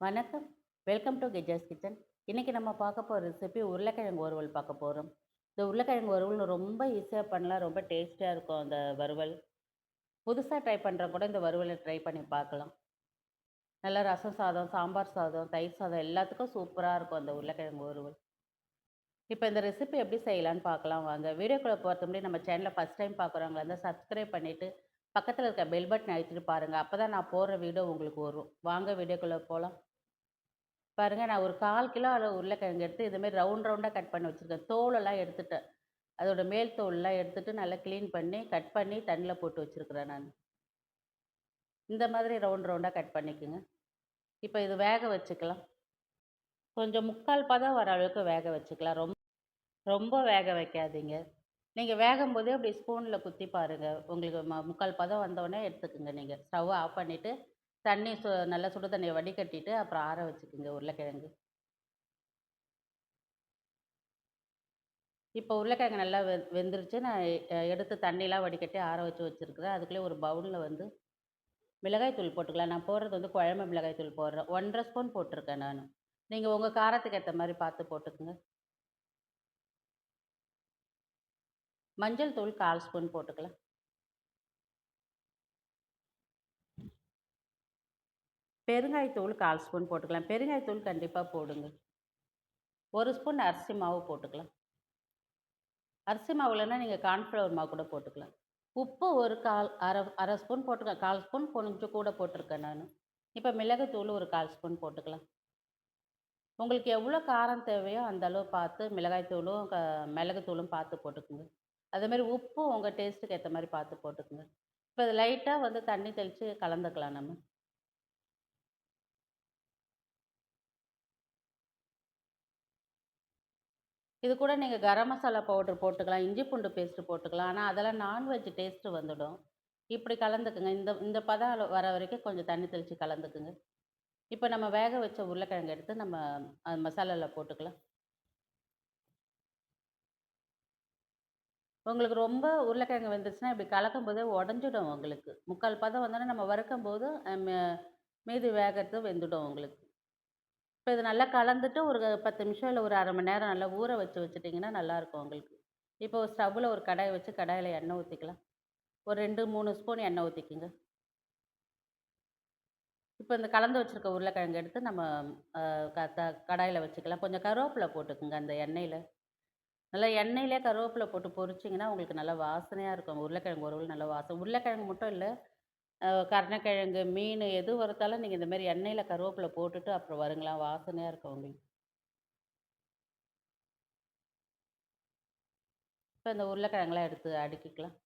வணக்கம். Welcome to கெஜாஸ் kitchen இன்றைக்கி நம்ம பார்க்க போகிற ரெசிபி உருளைக்கிழங்கு வறுவல் பார்க்க போகிறோம் இந்த உருளைக்கிழங்கு வறுவல் ரொம்ப ஈஸியாக பண்ணலாம். ரொம்ப டேஸ்டியாக இருக்கும் அந்த வறுவல். புதுசாக ட்ரை பண்ணுற கூட இந்த வறுவலை ட்ரை பண்ணி பார்க்கலாம். நல்லா ரசம் சாதம் சாம்பார் சாதம் தயிர் சாதம் எல்லாத்துக்கும் சூப்பராக இருக்கும் அந்த உருளைக்கிழங்கு வறுவல். இப்போ இந்த ரெசிபி எப்படி செய்யலான்னு பார்க்கலாம். வாங்க வீடியோக்குள்ளே போகிறது முன்னாடி நம்ம சேனலை ஃபஸ்ட் டைம் பார்க்குறவங்களா இருந்தால் சப்ஸ்கிரைப் பண்ணிவிட்டு பக்கத்தில் இருக்க பெல் பட்டன் அழுத்திட்டு பாருங்கள் அப்போ தான் நான் போடுற வீடியோ உங்களுக்கு வரும். வாங்க வீடியோக்குள்ளே போகலாம் பாருங்கள் நான் ஒரு கால் கிலோ அளவு உருளைக்கிழங்கு எடுத்து இதுமாரி ரவுண்ட் ரவுண்டாக கட் பண்ணி வச்சுருக்கேன். தோலெல்லாம் எடுத்துட்டேன். அதோட மேல் தோலெலாம் எடுத்துட்டு நல்லா க்ளீன் பண்ணி கட் பண்ணி தண்ணியில் போட்டு வச்சுருக்குறேன் நான். இந்த மாதிரி ரவுண்ட் ரவுண்டாக கட் பண்ணிக்கோங்க. இப்போ இது வேக வச்சுக்கலாம். கொஞ்சம் முக்கால் பதம் வர அளவுக்கு வேக வச்சுக்கலாம். ரொம்ப ரொம்ப வேக வைக்காதீங்க. நீங்கள் வேகும் போதே அப்படி ஸ்பூனில் குத்தி பாருங்கள் உங்களுக்கு ம முக்கால் பதம் வந்தோடனே எடுத்துக்கோங்க நீங்கள் ஸ்டவ் ஆஃப் பண்ணிவிட்டு தண்ணி சு நல்லா சுடு தண்ணியை வடிகட்டிட்டு அப்புறம் ஆற வச்சுக்கோங்க உருளைக்கிழங்கு. இப்போ உருளைக்கிழங்கு நல்லா வெ வெந்துருச்சு. நான் எடுத்து தண்ணியெலாம் வடிகட்டி ஆற வச்சு வச்சுருக்குறேன். அதுக்குள்ளே ஒரு பவுலில் வந்து மிளகாய் தூள் போட்டுக்கலாம். நான் போடுறது வந்து குழம்பு மிளகாய் தூள் போடுறேன். ஒன்றரை ஸ்பூன் போட்டிருக்கேன் நான். நீங்கள் உங்கள் காரத்துக்கு ஏற்ற மாதிரி பார்த்து போட்டுக்கோங்க. மஞ்சள் தூள் கால் ஸ்பூன் போட்டுக்கலாம். பெருங்காயத்தூள் கால் ஸ்பூன் போட்டுக்கலாம். பெருங்காயத்தூள் கண்டிப்பாக போடுங்க. ஒரு ஸ்பூன் அரிசி மாவு போட்டுக்கலாம். அரிசி மாவுலன்னா நீங்கள் கார்ன்ஃப்ளவர் மாவு கூட போட்டுக்கலாம். உப்பு ஒரு கால் அரை அரை ஸ்பூன் போட்டுக்கலாம். கால் ஸ்பூன் கொஞ்சம் கூட போட்டிருக்கேன் நான். இப்போ மிளகுத்தூள் ஒரு கால் ஸ்பூன் போட்டுக்கலாம். உங்களுக்கு எவ்வளோ காரம் தேவையோ அந்த அளவு பார்த்து மிளகாய்த்தூளும் க மிளகுத்தூளும் பார்த்து போட்டுக்குங்க. அதேமாதிரி உப்பும் உங்கள் டேஸ்ட்டுக்கு ஏற்ற மாதிரி பார்த்து போட்டுக்கோங்க. இப்போ லைட்டாக வந்து தண்ணி தெளித்து கலந்துக்கலாம் நம்ம. இது கூட நீங்கள் கரம் மசாலா பவுடர் போட்டுக்கலாம் இஞ்சி பூண்டு பேஸ்ட்டு போட்டுக்கலாம். ஆனால் அதெல்லாம் நான்வெஜ் டேஸ்ட்டு வந்துடும். இப்படி கலந்துக்குங்க. இந்த இந்த பதம் வர வரைக்கும் கொஞ்சம் தண்ணி தெளித்து கலந்துக்குங்க. இப்போ நம்ம வேக வச்ச உருளைக்கிழங்கு எடுத்து நம்ம மசாலாவில் போட்டுக்கலாம். உங்களுக்கு ரொம்ப உருளைக்கிழங்கு வெந்துருச்சுன்னா இப்படி கலக்கும் போதே உடஞ்சிடும் உங்களுக்கு. முக்கால் பதம் வந்தோடனே நம்ம வறுக்கும் போது மீதி வேகிறது வெந்துடும் உங்களுக்கு. இப்போ இது நல்லா கலந்துட்டு ஒரு பத்து நிமிஷம் இல்லை ஒரு அரை மணி நேரம் நல்லா ஊற வச்சு வச்சுட்டிங்கன்னா நல்லாயிருக்கும் உங்களுக்கு. இப்போ ஒரு ஸ்டவ்வில் ஒரு கடாயை வச்சு கடாயில் எண்ணெய் ஊற்றிக்கலாம் ஒரு ரெண்டு மூணு ஸ்பூன் எண்ணெய் ஊற்றிக்கிங்க இப்போ இந்த கலந்து வச்சுருக்க உருளைக்கிழங்கு எடுத்து நம்ம கடாயில் வச்சுக்கலாம். கொஞ்சம் கருவேப்பிலை போட்டுக்குங்க அந்த எண்ணெயில். நல்லா எண்ணெயிலே கருவேப்பிலை போட்டு பொரிச்சிங்கன்னா உங்களுக்கு நல்லா வாசனையாக இருக்கும். உருளைக்கிழங்கு வறுவல் நல்லா வாசம் உருளைக்கிழங்கு மட்டும் இல்லை கருணக்கிழங்கு மீன் எது வறுத்தாலும் நீங்கள் இந்த மாதிரி எண்ணெயில் கருவேப்பிலை போட்டுட்டு அப்புறம் வருங்களா வாசனையாக இருக்கும் உங்களுக்கு. இப்போ இந்த உருளைக்கிழங்குலாம் எடுத்து அடுக்கிக்கலாம்.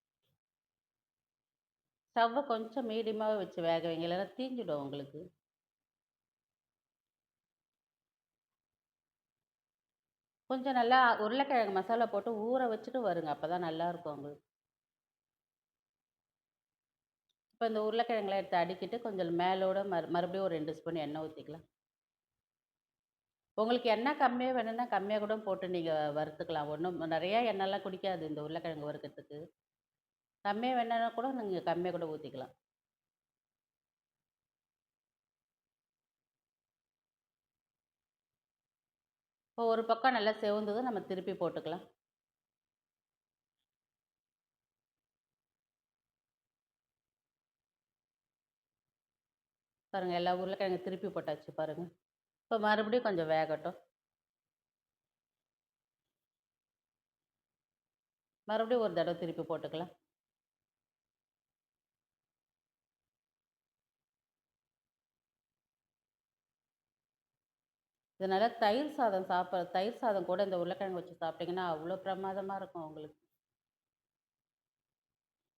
ஸ்டவ்வை கொஞ்சம் மீடியமாகவே வச்சு வேக வைங்க. இல்லைன்னா தீஞ்சிடும் உங்களுக்கு. கொஞ்சம் நல்லா உருளைக்கிழங்கு மசாலா போட்டு ஊற வச்சுட்டு வருங்க. அப்போ தான் நல்லாயிருக்கும் உங்களுக்கு. இப்போ இந்த உருளைக்கிழங்குலாம் எடுத்து அடிக்கிட்டு கொஞ்சம் மேலோட மறு மறுபடியும் ஒரு ரெண்டு ஸ்பூன் எண்ணெய் ஊற்றிக்கலாம் உங்களுக்கு எண்ணெய் கம்மியாக வேணும்னா கம்மியாக கூட போட்டு நீங்கள் வறுத்துக்கலாம். ஒன்றும் நிறையா எண்ணெய்லாம் குடிக்காது இந்த உருளைக்கிழங்கு வறுக்கிறதுக்கு. கம்மியாக வேணுன்னா கூட நீங்கள் கம்மியாக கூட ஊற்றிக்கலாம் இப்போ ஒரு பக்கம் நல்லா செவந்ததும் நம்ம திருப்பி போட்டுக்கலாம். பாருங்கள் எல்லா உருளைக்கிழங்கு திருப்பி போட்டாச்சு பாருங்கள் இப்போ மறுபடியும் கொஞ்சம் வேகட்டும். மறுபடியும் ஒரு தடவை திருப்பி போட்டுக்கலாம். இதனால் தயிர் சாதம் சாப்பிட்ற தயிர் சாதம் கூட இந்த உருளைக்கிழங்கு வச்சு சாப்பிட்டிங்கன்னா அவ்வளோ பிரமாதமாக இருக்கும் உங்களுக்கு.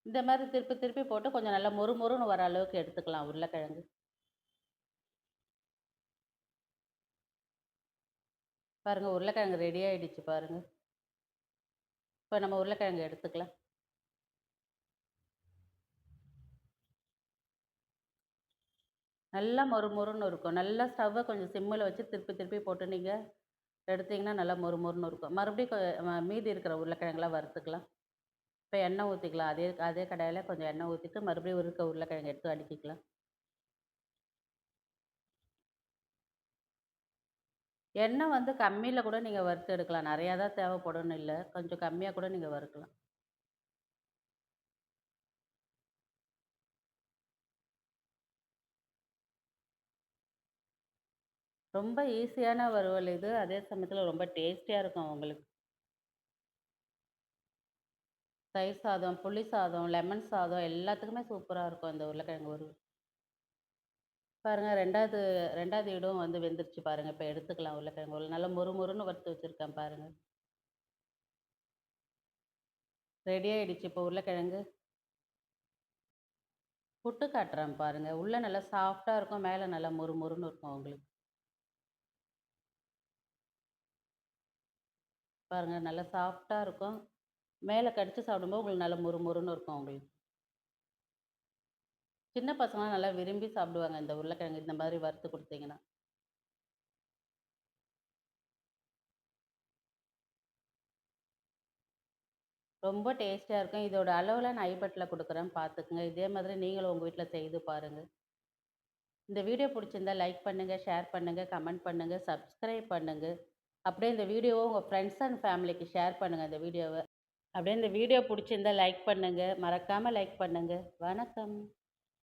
இந்த மாதிரி திருப்பி திருப்பி போட்டு கொஞ்சம் நல்லா மொறு மொறுன்னு வர அளவுக்கு எடுத்துக்கலாம் உருளைக்கிழங்கு. பாருங்கள் உருளைக்கிழங்கு ரெடி ஆகிடுச்சு பாருங்கள் இப்போ நம்ம உருளைக்கிழங்கு எடுத்துக்கலாம். நல்லா மொறு மொறுன்னு இருக்கும். நல்லா ஸ்டவ்வை கொஞ்சம் சிம்மில் வச்சு திருப்பி திருப்பி போட்டு நீங்கள் எடுத்திங்கன்னா நல்லா மொறு மொறுன்னு இருக்கும். மறுபடியும் மீதி இருக்கிற உருளைக்கிழங்குலாம் வறுத்துக்கலாம். இப்போ எண்ணெய் ஊற்றிக்கலாம் அதே அதே கடையில் கொஞ்சம் எண்ணெய் ஊற்றிட்டு மறுபடியும் இருக்க உருளைக்கிழங்கு எடுத்து அடுக்கிக்கலாம். எண்ணெய் வந்து கம்மியில் கூட நீங்கள் வறுத்து எடுக்கலாம். நிறையா தான் தேவைப்படும்னு இல்லை கொஞ்சம் கம்மியாக கூட நீங்கள் வறுக்கலாம். ரொம்ப ஈஸியான வறுவல் இது. அதே சமயத்தில் ரொம்ப டேஸ்டியாக இருக்கும் உங்களுக்கு. தயிர் சாதம், புளி சாதம், லெமன் சாதம் எல்லாத்துக்குமே சூப்பராக இருக்கும் இந்த உருளைக்கிழங்கு வறுவல். பாருங்கள் ரெண்டாவது ரெண்டாவது இடம் வந்து வெந்துருச்சு பாருங்கள் இப்போ எடுத்துக்கலாம் உருளைக்கிழங்கு வறுவல். நல்லா மொறு மொறுன்னு வறுத்து வச்சுருக்கேன் பாருங்கள் ரெடி ஆகிடுச்சு இப்போ உருளைக்கிழங்கு. புட்டு காட்டுறேன் பாருங்கள் உள்ளே நல்லா சாஃப்டாக இருக்கும். மேலே நல்லா மொறு மொறுன்னு இருக்கும் உங்களுக்கு. பாருங்கள் நல்லா சாஃப்டாக இருக்கும். மேலே கடித்து சாப்பிடும்போது உங்களுக்கு நல்லா மொறு மொறுன்னு இருக்கும் உங்களுக்கு. சின்ன பசங்களாம் நல்லா விரும்பி சாப்பிடுவாங்க இந்த உருளைக்கிழங்கு இந்த மாதிரி வறுத்து கொடுத்தீங்கன்னா ரொம்ப டேஸ்டியா இருக்கும். இதோட அளவில் நான் ஐபட்டில் கொடுக்குறேன் பார்த்துக்குங்க இதே மாதிரி நீங்களும் உங்கள் வீட்டில் செய்து பாருங்க. இந்த வீடியோ பிடிச்சிருந்தா லைக் பண்ணுங்க, ஷேர் பண்ணுங்க, கமெண்ட் பண்ணுங்க, சப்ஸ்கிரைப் பண்ணுங்க. அப்படியே இந்த வீடியோவை உங்கள் ஃப்ரெண்ட்ஸ் அண்ட் ஃபேமிலிக்கு ஷேர் பண்ணுங்கள் இந்த வீடியோவை அப்படியே இந்த வீடியோ பிடிச்சிருந்தா லைக் பண்ணுங்கள் மறக்காமல் லைக் பண்ணுங்கள் வணக்கம்.